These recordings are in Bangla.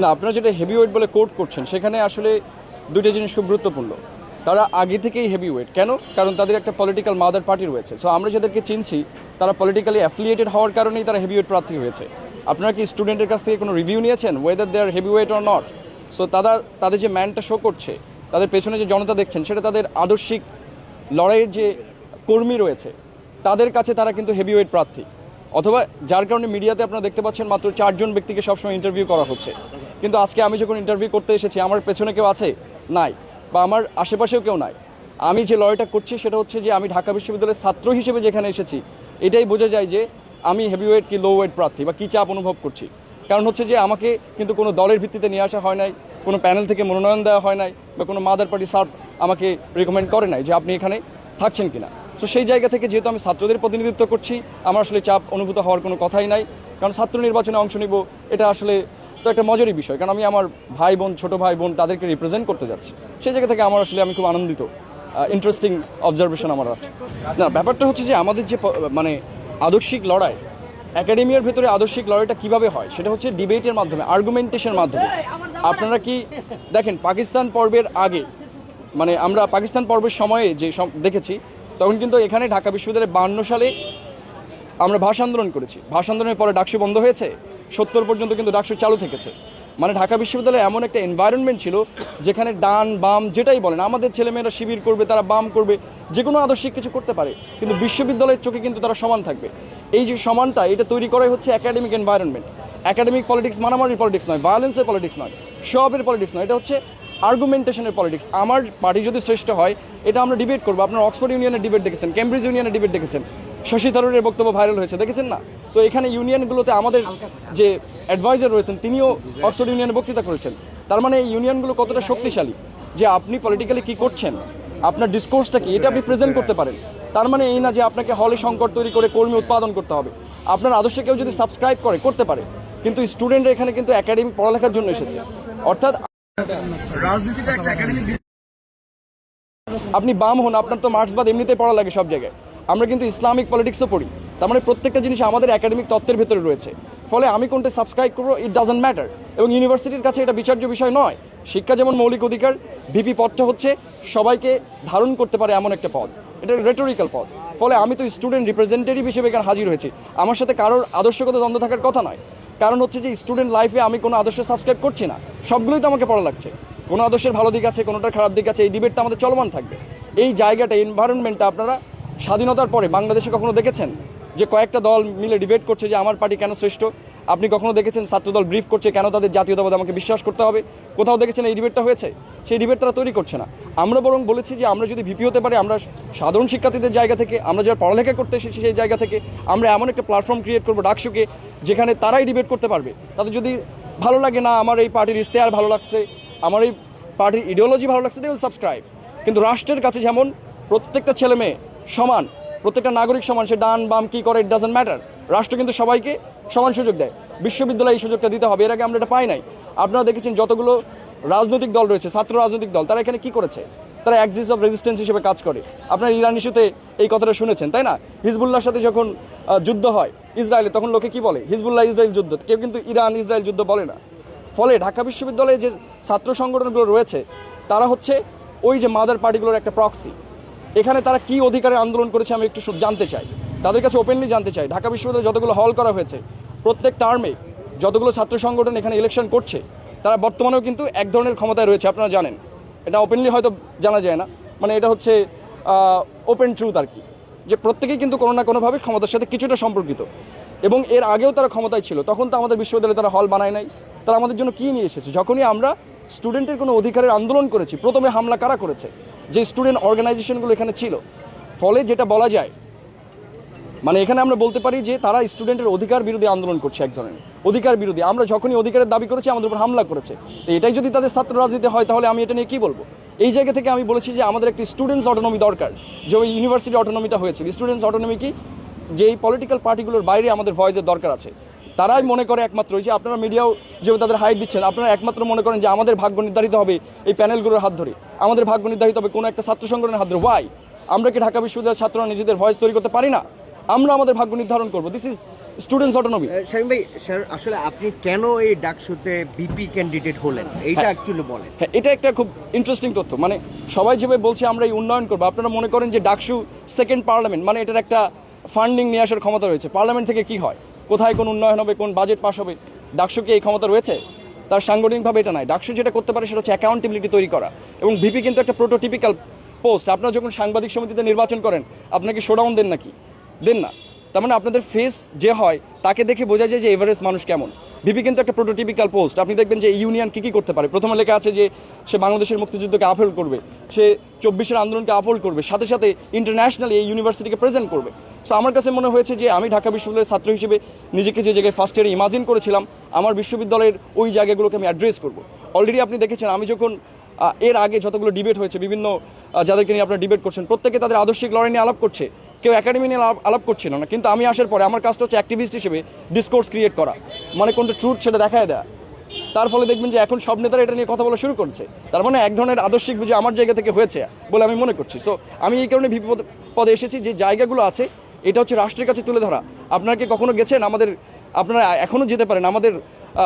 না, আপনারা যেটা হেভি ওয়েট বলে কোট করছেন, সেখানে আসলে দুইটা জিনিস খুব গুরুত্বপূর্ণ। তারা আগে থেকেই হেভি ওয়েট কেন? কারণ তাদের একটা পলিটিক্যাল মাদার পার্টি রয়েছে। সো আমরা যাদেরকে চিনছি, তারা পলিটিক্যালি অ্যাফিলিয়েটেড হওয়ার কারণেই তারা হেভি ওয়েট প্রার্থী হয়েছে। আপনারা কি স্টুডেন্টের কাছ থেকে কোনো রিভিউ নিয়েছেন whether they are heavy weight or not so তারা, তাদের যে ম্যানটা শো করছে, তাদের পেছনে যে জনতা দেখছেন, সেটা তাদের আদর্শিক লড়াইয়ের যে কর্মী রয়েছে, তাদের কাছে তারা কিন্তু হেভি ওয়েট প্রার্থী। অথবা, যার কারণে মিডিয়াতে আপনারা দেখতে পাচ্ছেন মাত্র চারজন ব্যক্তিকে সবসময় ইন্টারভিউ করা হচ্ছে। কিন্তু আজকে আমি যখন ইন্টারভিউ করতে এসেছি, আমার পেছনে কেউ আছে? নাই। বা আমার আশেপাশেও কেউ নাই। আমি যে লড়াইটা করছি, সেটা হচ্ছে যে আমি ঢাকা বিশ্ববিদ্যালয়ের ছাত্র হিসেবে যেখানে এসেছি, এটাই বোঝা যায় যে আমি হেভিওয়েট কি লো ওয়েট প্রার্থী বা কী চাপ অনুভব করছি। কারণ হচ্ছে যে আমাকে কিন্তু কোনো দলের ভিত্তিতে নিয়ে আসা হয় নাই, কোনো প্যানেল থেকে মনোনয়ন দেওয়া হয় নাই, বা কোনো মাদার পার্টি সার্ভ আমাকে রেকমেন্ড করে নাই যে আপনি এখানে থাকছেন কিনা। তো সেই জায়গা থেকে যেহেতু আমি ছাত্রদের প্রতিনিধিত্ব করছি, আমার আসলে চাপ অনুভূত হওয়ার কোনো কথাই নাই। কারণ ছাত্র নির্বাচনে অংশ নিব, এটা আসলে তো একটা মজারই বিষয়, কারণ আমি আমার ভাই বোন ছোট ভাই বোন তাদেরকে রিপ্রেজেন্ট করতে যাচ্ছি। সেই জায়গা থেকে আমার আসলে আমি খুব আনন্দিত ইন্টারেস্টিং অবজারভেশন আমার আছে। না, ব্যাপারটা হচ্ছে যে আমাদের যে মানে আদর্শিক লড়াই একাডেমিয়ার ভেতরে আদর্শিক লড়াইটা কীভাবে হয়, সেটা হচ্ছে ডিবেটের মাধ্যমে আর্গুমেন্টেশনের মাধ্যমে। আপনারা কি, দেখেন, পাকিস্তান পর্বের আগে মানে আমরা পাকিস্তান পর্বের সময়ে যে দেখেছি, তখন কিন্তু এখানে ঢাকা বিশ্ববিদ্যালয়ে বান্ন সালে আমরা ভাষা আন্দোলন করেছি। ভাষা আন্দোলনের পরে ডাকসু বন্ধ হয়েছে সত্তর পর্যন্ত কিন্তু ডাকসু চালু থেকেছে। মানে ঢাকা বিশ্ববিদ্যালয়ে এমন একটা এনভায়রনমেন্ট ছিল যেখানে ডান, বাম যেটাই বলেন, আমাদের ছেলেমেয়েরা শিবির করবে, তারা বাম করবে যে কোনো আদর্শিক কিছু করতে পারে, কিন্তু বিশ্ববিদ্যালয়ের চোখে কিন্তু তারা সমান থাকবে। এই যে সমানটা এটা তৈরি করাই হচ্ছে একাডেমিক এনভায়রনমেন্ট একাডেমিক পলিটিক্স মারামারি পলিটিক্স নয় ভায়োলেন্সের পলিটিক্স নয়, সবের পলিটিক্স নয়, এটা হচ্ছে আর্গুমেন্টেশনের পলিটিক্স আমার পার্টি যদি শ্রেষ্ঠ হয়, এটা আমরা ডিবেট করব। আপনার অক্সফোর্ড ইউনিয়নের ডিবেট দেখেছেন কেমব্রিজ ইউনিয়নের ডিবেট দেখেছেন। শশী থারুরের বক্তব্য ভাইরাল হয়েছে দেখেছেন না? তো এখানে ইউনিয়নগুলোতে আমাদের যে অ্যাডভাইজার রয়েছেন তিনিও অক্সফোর্ড ইউনিয়নে বক্তৃতা করেছেন। তার মানে এই ইউনিয়নগুলো কতটা শক্তিশালী? যে আপনি পলিটিক্যালি কি করছেন? আপনার ডিসকোর্সটা কি? এটা আপনি প্রেজেন্ট করতে পারেন। তার মানে এই না যে আপনাকে হলে সংকট তৈরি করে কর্মী উৎপাদন করতে হবে। আপনার আদর্শে কেউ যদি সাবস্ক্রাইব করে করতে পারে। কিন্তু স্টুডেন্টরা এখানে কিন্তু একাডেমিক পড়ালেখার জন্য এসেছে। অর্থাৎ রাজনীতিটা একটা একাডেমিক আপনি বাম হন আপনার তো মার্ক্সবাদ এমনিতেই পড়া লাগে সব জায়গায়। আমরা কিন্তু ইসলামিক পলিটিক্সও পড়ি। তার মানে প্রত্যেকটা জিনিস আমাদের একাডেমিক তত্ত্বের ভেতরে রয়েছে। ফলে আমি কোনটা সাবস্ক্রাইব করব ইট ডাজন্ট ম্যাটার এবং ইউনিভার্সিটির কাছে এটা বিচার্য বিষয় নয়। শিক্ষা যেমন মৌলিক অধিকার ভিপি পদটা হচ্ছে সবাইকে ধারণ করতে পারে এমন একটা পদ এটা রেটোরিক্যাল পদ ফলে আমি তো স্টুডেন্ট রিপ্রেজেন্টেটিভ হিসেবে এখানে হাজির হয়েছি। আমার সাথে কারোর আদর্শগত দ্বন্দ্ব থাকার কথা নয়। কারণ হচ্ছে যে স্টুডেন্ট লাইফে আমি কোনো আদর্শ সাবস্ক্রাইব করছি না। সবগুলোই তো আমাকে পড়া লাগছে। কোনো আদর্শের ভালো দিক আছে, কোনোটার খারাপ দিক আছে, এই ডিবেটটা আমাদের চলমান থাকবে। এই জায়গাটা এনভায়রনমেন্টটা আপনারা স্বাধীনতার পরে বাংলাদেশে কখনো দেখেছেন যে কয়েকটা দল মিলে ডিবেট করছে যে আমার পার্টি কেন শ্রেষ্ঠ? আপনি কখনো দেখেছেন ছাত্রদল ব্রিফ করছে কেন তাদের জাতীয়তাবাদ আমাকে বিশ্বাস করতে হবে? কোথাও দেখেছেন এই ডিবেটটা হয়েছে? সেই ডিবেট তারা তৈরি করছে না। আমরা বরং বলেছি যে আমরা যদি ভিপি হতে পারি, আমরা সাধারণ শিক্ষার্থীদের জায়গা থেকে, আমরা যারা পড়ালেখা করতে এসেছি সেই জায়গা থেকে, আমরা এমন একটা প্ল্যাটফর্ম ক্রিয়েট করব ডাকসুকে, যেখানে তারাই ডিবেট করতে পারবে। তাদের যদি ভালো লাগে, না, আমার এই পার্টির ইশতেহার ভালো লাগছে, আমার এই পার্টির ইডিওলজি ভালো লাগছে দেউল সাবস্ক্রাইব কিন্তু রাষ্ট্রের কাছে যেমন প্রত্যেকটা ছেলে মেয়ে সমান, প্রত্যেকটা নাগরিক সমান, সে ডান, বাম, কি করে ইট ডাজেন্ট ম্যাটার রাষ্ট্র কিন্তু সবাইকে সমান সুযোগ দেয়। বিশ্ববিদ্যালয়ে এই সুযোগটা দিতে হবে, এর আগে আমরা এটা পাই নাই। আপনারা দেখেছেন যতগুলো রাজনৈতিক দল রয়েছে, ছাত্র রাজনৈতিক দল, তারা এখানে কি করেছে? তারা অ্যাক্সিস অফ রেজিস্ট্যান্স হিসেবে কাজ করে। আপনার ইরান ইস্যুতে এই কথাটা শুনেছেন, তাই না? হিজবুল্লাহর সাথে যখন যুদ্ধ হয় ইসরায়েলে, তখন লোকে কি বলে? হিজবুল্লাহ ইসরায়েল যুদ্ধ। কেউ কিন্তু ইরান ইসরায়েল যুদ্ধ বলে না। ফলে ঢাকা বিশ্ববিদ্যালয়ে যে ছাত্র সংগঠনগুলো রয়েছে, তারা হচ্ছে ওই যে মাদার পার্টিগুলোর একটা প্রক্সি এখানে তারা কি অধিকারে আন্দোলন করেছে আমি একটু জানতে চাই। তাদের কাছে ওপেনলি জানতে চাই। ঢাকা বিশ্ববিদ্যালয়ে যতগুলো হল করা হয়েছে, প্রত্যেক টার্মে যতগুলো ছাত্র সংগঠন এখানে ইলেকশন করছে, তারা বর্তমানেও কিন্তু এক ধরনের ক্ষমতায় রয়েছে, আপনারা জানেন। এটা ওপেনলি হয়তো জানা যায় না। মানে এটা হচ্ছে ওপেন ট্রুথ আর কি। যে প্রত্যেকেই কিন্তু কোনো না কোনোভাবে ক্ষমতার সাথে কিছুটা সম্পর্কিত। এবং এর আগেও তারা ক্ষমতায় ছিল, তখন তো আমাদের বিশ্ববিদ্যালয়ে তারা হল বানায় নাই। তারা আমাদের জন্য কী নিয়ে এসেছে? যখনই আমরা স্টুডেন্টের কোনো অধিকারের আন্দোলন করেছি। প্রথমে হামলা কারা করেছে? যে স্টুডেন্ট অর্গানাইজেশনগুলো এখানে ছিল। ফলে যেটা বলা যায় মানে এখানে আমরা বলতে পারি যে তারা স্টুডেন্টের অধিকার বিরোধী আন্দোলন করছে এক ধরনের। অধিকার বিরোধী। আমরা যখনই অধিকারের দাবি করেছি, আমাদের উপর হামলা করেছে। তো এটাই যদি তাদের ছাত্র রাজনীতি হয়, তাহলে আমি এটা নিয়ে কী বলব? এই জায়গা থেকে আমি বলেছি যে আমাদের একটি স্টুডেন্টস অটোনমি দরকার। যে ওই ইউনিভার্সিটি অটোনমিটা হয়েছে স্টুডেন্টস অটোনমি কি? যে এই পলিটিক্যাল পার্টিগুলোর বাইরে আমাদের ভয়েসের দরকার আছে। তারাই মনে করে একমাত্র ওই যে আপনারা মিডিয়াও যেভাবে তাদের হাইট দিচ্ছেন আপনারা একমাত্র মনে করেন যে আমাদের ভাগ্য নির্ধারিত হবে এই প্যানেলগুলোর হাত ধরে। আমাদের ভাগ্য নির্ধারিত হবে কোনো একটা ছাত্র সংগঠনের হাত ধরে। ওয়াই আমরা কি ঢাকা বিশ্ববিদ্যালয়ের ছাত্ররা নিজেদের ভয়েস তৈরি করতে পারি না? আমরা আমাদের ভাগ্য নির্ধারণ করব। This is students autonomy Shamim ভাই স্যার আসলে আপনি কেন এই ডাকসুতে বিপি ক্যান্ডিডেট হলেন? এইটা অ্যাকচুয়ালি বলেন। হ্যাঁ এটা একটা খুব ইন্টারেস্টিং তথ্য। মানে সবাই যেভাবে বলছে আমরা এই উন্নয়ন করব আপনারা মনে করেন যে ডাকসু সেকেন্ড পার্লামেন্ট মানে এটার একটা ফান্ডিং নিয়ে আসার ক্ষমতা রয়েছে। পার্লামেন্ট থেকে কি হয়? কোথায় কোন উন্নয়ন হবে, কোন বাজেট পাশ হবে, ডাকসু কি এই ক্ষমতা রয়েছে? তার সাংগঠনিকভাবে এটা নাই ডাকসু যেটা করতে পারে সেটা হচ্ছে অ্যাকাউন্টেবিলিটি তৈরি করা। এবং ভিপি কিন্তু একটা প্রোটোটিপিক্যাল পোস্ট আপনারা যখন সাংবাদিক সমিতিতে নির্বাচন করেন, আপনাকে শোডাউন দেন নাকি? দেন না। তার মানে আপনাদের ফেস যে হয়, তাকে দেখে বোঝা যায় যে এভারেস্ট মানুষ কেমন। ভিপি কিন্তু একটা প্রোটোটিপিক্যাল পোস্ট আপনি দেখবেন যে ইউনিয়ন কী কী করতে পারে? প্রথমে লেখা আছে যে সে বাংলাদেশের মুক্তিযুদ্ধকে আপহোল্ড করবে, সে চব্বিশের আন্দোলনকে আপহোল্ড করবে, সাথে সাথে ইন্টারন্যাশনালি এই ইউনিভার্সিটিকে প্রেজেন্ট করবে। সো আমার কাছে মনে হয়েছে যে আমি ঢাকা বিশ্ববিদ্যালয়ের ছাত্র হিসেবে নিজেকে যে জায়গায় ফার্স্ট ইয়ারে ইমাজিন করেছিলাম, আমার বিশ্ববিদ্যালয়ের ওই জায়গাগুলোকে আমি অ্যাড্রেস করব। অলরেডি আপনি দেখেছেন, আমি যখন এর আগে যতগুলো ডিবেট হয়েছে, বিভিন্ন যাদেরকে নিয়ে আপনারা ডিবেট করছেন, প্রত্যেকে তাদের আদর্শিক লড়াই নিয়ে আলাপ করছে। কেউ একাডেমি নিয়ে আলাপ- করছিল না, কিন্তু আমি আসার পরে আমার কাজটা হচ্ছে অ্যাক্টিভিস্ট হিসেবে ডিসকোর্স ক্রিয়েট করা। মানে কোনটা ট্রুথ সেটা দেখায় দেয়া। তার ফলে দেখবেন যে এখন সব নেতারা এটা নিয়ে কথা বলা শুরু করছে। তার মানে এক ধরনের আদর্শিক বুঝে আমার জায়গা থেকে হয়েছে বলে আমি মনে করছি। সো আমি এই কারণে ভিপি পদে- পদে এসেছি যে জায়গাগুলো আছে, এটা হচ্ছে রাষ্ট্রের কাছে তুলে ধরা। আপনারা কি কখনো গেছেন আমাদের আপনারা এখনও যেতে পারেন, আমাদের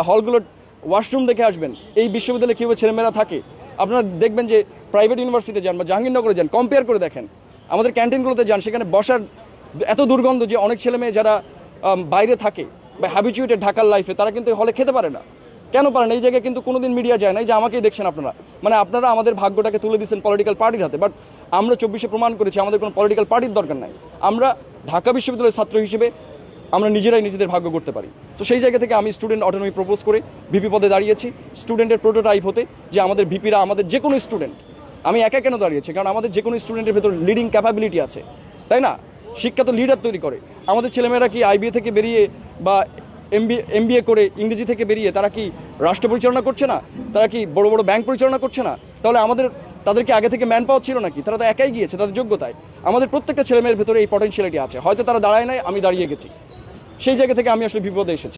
হলগুলোর ওয়াশরুম দেখে আসবেন। এই বিশ্ববিদ্যালয়ে কীভাবে ছেলেমেয়েরা থাকে? আপনারা দেখবেন যে প্রাইভেট ইউনিভার্সিটিতে যান বা জাহাঙ্গীরনগরে যান কম্পেয়ার করে দেখেন। আমাদের ক্যান্টিনগুলোতে যান, সেখানে বসার এত দুর্গন্ধ যে অনেক ছেলে মেয়ে যারা বাইরে থাকে বা হ্যাবিচুয়েটেড ঢাকার লাইফে তারা কিন্তু হলে খেতে পারে না। কেন পারে না? এই জায়গায় কিন্তু কোনোদিন মিডিয়া যায় না। যে আমাকেই দেখছেন আপনারা। মানে আপনারা আমাদের ভাগ্যটাকে তুলে দিচ্ছেন পলিটিক্যাল পার্টির হাতে। বাট আমরা চব্বিশে প্রমাণ করেছি, আমাদের কোনো পলিটিক্যাল পার্টির দরকার নাই। আমরা ঢাকা বিশ্ববিদ্যালয়ের ছাত্র হিসেবে আমরা নিজেরাই নিজেদের ভাগ্য করতে পারি। তো সেই জায়গা থেকে আমি স্টুডেন্ট অটোনমি প্রপোজ করে ভিপি পদে দাঁড়িয়েছি। স্টুডেন্টের প্রোটোটাইপ হতে যে আমাদের ভিপিরা আমাদের যে কোনো স্টুডেন্ট আমি একা কেন দাঁড়িয়েছি? কারণ আমাদের যে কোনো স্টুডেন্টের ভেতর লিডিং ক্যাপাবিলিটি আছে। তাই না? শিক্ষা তো লিডার তৈরি করে। আমাদের ছেলেমেয়েরা কি আইবিএ থেকে বেরিয়ে বা এমবিএ এমবিএ করে ইংরেজি থেকে বেরিয়ে তারা কি রাষ্ট্র পরিচালনা করছে না? তারা কি বড় বড় ব্যাংক পরিচালনা করছে না? তাহলে আমাদের, তাদেরকে আগে থেকে ম্যান পাওয়ার ছিল নাকি? তারা তো একাই গিয়েছে, তাদের যোগ্যতায়। আমাদের প্রত্যেকটা ছেলেমেয়ের ভেতরে এই পটেনশিয়ালিটি আছে। হয়তো তারা দাঁড়ায় নাই, আমি দাঁড়িয়ে গেছি। সেই জায়গা থেকে আমি আসলে বিপদে এসেছি।